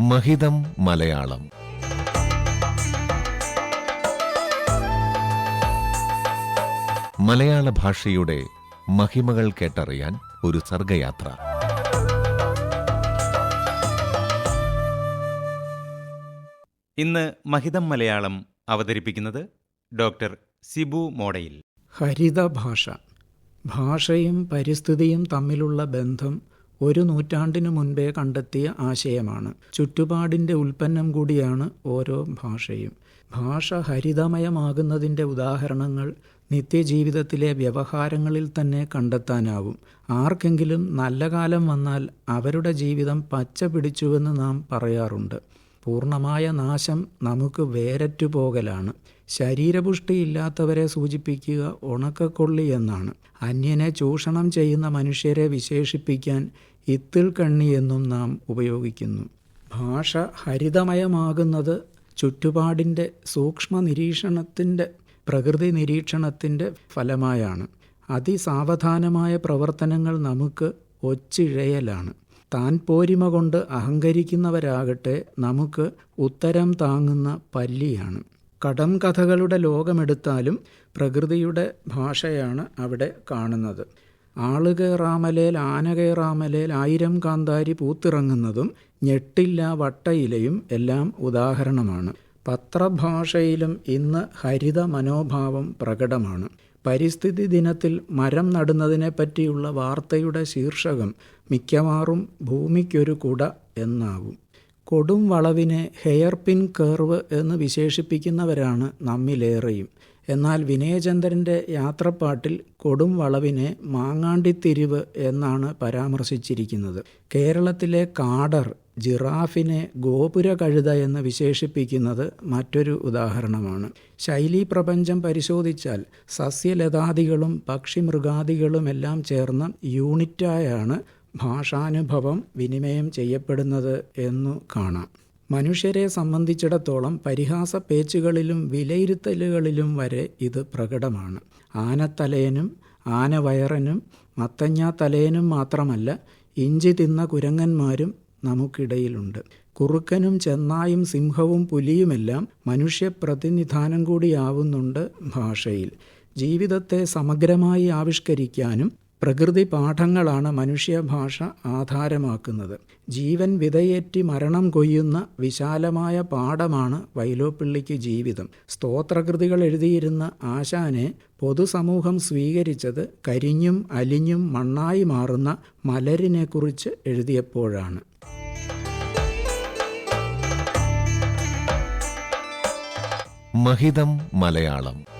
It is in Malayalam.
മഹിതം മലയാളം. മലയാള ഭാഷയുടെ മഹിമകൾ കേട്ടറിയാൻ ഒരു സർഗയാത്ര. ഇന്ന് മഹിതം മലയാളം അവതരിപ്പിക്കുന്നത് ഡോക്ടർ സിബു മോഡയിൽ. ഹരിത ഭാഷ. ഭാഷയും പരിസ്ഥിതിയും തമ്മിലുള്ള ബന്ധം ഒരു നൂറ്റാണ്ടിനു മുൻപേ കണ്ടെത്തിയ ആശയമാണ്. ചുറ്റുപാടിന്റെ ഉൽപ്പന്നം കൂടിയാണ് ഓരോ ഭാഷയും. ഭാഷ ഹരിതമയമാകുന്നതിന്റെ ഉദാഹരണങ്ങൾ നിത്യജീവിതത്തിലെ വ്യവഹാരങ്ങളിൽ തന്നെ കണ്ടെത്താനാവും. ആർക്കെങ്കിലും നല്ല കാലം വന്നാൽ അവരുടെ ജീവിതം പച്ച പിടിച്ചുവെന്ന് നാം പറയാറുണ്ട്. പൂർണമായ നാശം നമുക്ക് വേരറ്റുപോകലാണ്. ശരീരപുഷ്ടിയില്ലാത്തവരെ സൂചിപ്പിക്കുക ഉണക്കക്കൊള്ളി എന്നാണ്. അന്യനെ ചൂഷണം ചെയ്യുന്ന മനുഷ്യരെ വിശേഷിപ്പിക്കാൻ ഇത്തിൽ കണ്ണി എന്നും നാം ഉപയോഗിക്കുന്നു. ഭാഷ ഹരിതമയമാകുന്നത് ചുറ്റുപാടിന്റെ സൂക്ഷ്മ നിരീക്ഷണത്തിന്റെ പ്രകൃതി നിരീക്ഷണത്തിന്റെ ഫലമായാണ്. അതിസാവധാനമായ പ്രവർത്തനങ്ങൾ നമുക്ക് ഒച്ചിഴയലാണ്. താൻ പോരിമ കൊണ്ട് അഹങ്കരിക്കുന്നവരാകട്ടെ നമുക്ക് ഉത്തരം താങ്ങുന്ന പല്ലിയാണ്. കടം കഥകളുടെ ലോകമെടുത്താലും പ്രകൃതിയുടെ ഭാഷയാണ് അവിടെ കാണുന്നത്. ആളുകേറാമലേൽ ആനകേറാമലേൽ ആയിരം കാന്താരി പൂത്തിറങ്ങുന്നതും ഞെട്ടില്ല വട്ടയിലയും എല്ലാം ഉദാഹരണമാണ്. പത്രഭാഷയിലും ഇന്ന് ഹരിത മനോഭാവം പ്രകടമാണ്. പരിസ്ഥിതി ദിനത്തിൽ മരം നടുന്നതിനെ പറ്റിയുള്ള വാർത്തയുടെ ശീർഷകം മിക്കവാറും ഭൂമിക്കൊരു കുട എന്നാവും. കൊടും വളവിനെ ഹെയർ പിൻ കേർവ് എന്ന് വിശേഷിപ്പിക്കുന്നവരാണ് നമ്മിലേറെയും. എന്നാൽ വിനയചന്ദ്രന്റെ യാത്രപ്പാട്ടിൽ കൊടും വളവിനെ മാങ്ങാണ്ടിത്തിരിവ് എന്നാണ് പരാമർശിച്ചിരിക്കുന്നത്. കേരളത്തിലെ കാടർ ജിറാഫിനെ ഗോപുര കഴുത എന്ന് വിശേഷിപ്പിക്കുന്നത് മറ്റൊരു ഉദാഹരണമാണ്. ശൈലി പ്രപഞ്ചം പരിശോധിച്ചാൽ സസ്യലതാദികളും പക്ഷിമൃഗാദികളുമെല്ലാം ചേർന്ന യൂണിറ്റായാണ് ഭാഷാനുഭവം വിനിമയം ചെയ്യപ്പെടുന്നത് എന്നു കാണാം. മനുഷ്യരെ സംബന്ധിച്ചിടത്തോളം പരിഹാസ പേച്ചുകളിലും വിലയിരുത്തലുകളിലും വരെ ഇത് പ്രകടമാണ്. ആനത്തലയനും ആനവയറനും മത്തഞ്ഞാ തലയനും മാത്രമല്ല ഇഞ്ചി തിന്ന കുരങ്ങന്മാരും നമുക്കിടയിലുണ്ട്. കുറുക്കനും ചെന്നായും സിംഹവും പുലിയുമെല്ലാം മനുഷ്യപ്രതിനിധാനം കൂടിയാവുന്നുണ്ട് ഭാഷയിൽ. ജീവിതത്തെ സമഗ്രമായി ആവിഷ്കരിക്കാനും പ്രകൃതി പാഠങ്ങളാണ് മനുഷ്യഭാഷ ആധാരമാക്കുന്നത്. ജീവൻ വിതയേറ്റി മരണം കൊയ്യുന്ന വിശാലമായ പാഠമാണ് വൈലോപ്പിള്ളിക്ക് ജീവിതം. സ്തോത്രകൃതികൾ എഴുതിയിരുന്ന ആശാനെ പൊതുസമൂഹം സ്വീകരിച്ചത് കരിഞ്ഞും അലിഞ്ഞും മണ്ണായി മാറുന്ന മലരിനെക്കുറിച്ച് എഴുതിയപ്പോഴാണ്. മഹിതം മലയാളം